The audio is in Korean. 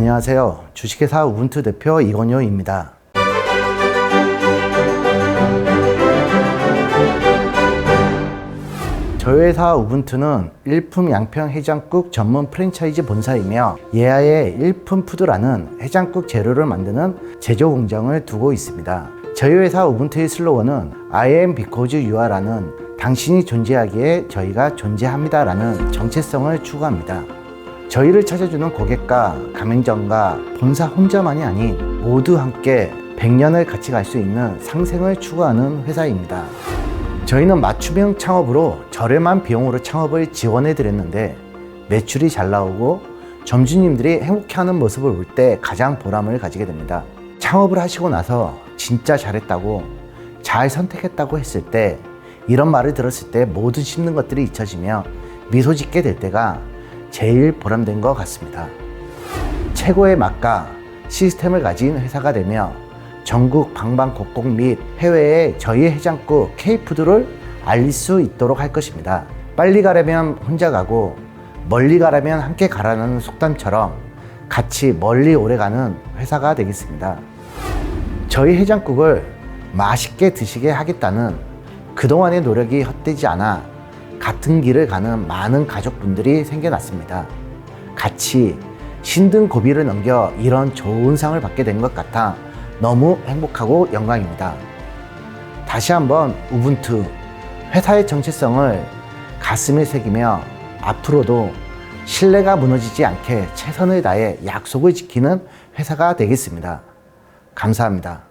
안녕하세요. 주식회사 우분투 대표 이건효입니다. 저희 회사 우분투는 일품 양평 해장국 전문 프랜차이즈 본사이며 예하의 일품 푸드라는 해장국 재료를 만드는 제조 공장을 두고 있습니다. 저희 회사 우분투의 슬로건은 I am because you are라는 당신이 존재하기에 저희가 존재합니다라는 정체성을 추구합니다. 저희를 찾아주는 고객과 가맹점과 본사 혼자만이 아닌 모두 함께 100년을 같이 갈 수 있는 상생을 추구하는 회사입니다. 저희는 맞춤형 창업으로 저렴한 비용으로 창업을 지원해 드렸는데 매출이 잘 나오고 점주님들이 행복해하는 모습을 볼 때 가장 보람을 가지게 됩니다. 창업을 하시고 나서 진짜 잘했다고 잘 선택했다고 했을 때 이런 말을 들었을 때 모든 힘든 것들이 잊혀지며 미소 짓게 될 때가 제일 보람된 것 같습니다. 최고의 맛과 시스템을 가진 회사가 되며 전국 방방곡곡 및 해외에 저희 해장국 K푸드를 알릴 수 있도록 할 것입니다. 빨리 가려면 혼자 가고 멀리 가려면 함께 가라는 속담처럼 같이 멀리 오래 가는 회사가 되겠습니다. 저희 해장국을 맛있게 드시게 하겠다는 그동안의 노력이 헛되지 않아 같은 길을 가는 많은 가족분들이 생겨났습니다. 같이 힘든 고비를 넘겨 이런 좋은 상을 받게 된 것 같아 너무 행복하고 영광입니다. 다시 한번 우분투 회사의 정체성을 가슴에 새기며 앞으로도 신뢰가 무너지지 않게 최선을 다해 약속을 지키는 회사가 되겠습니다. 감사합니다.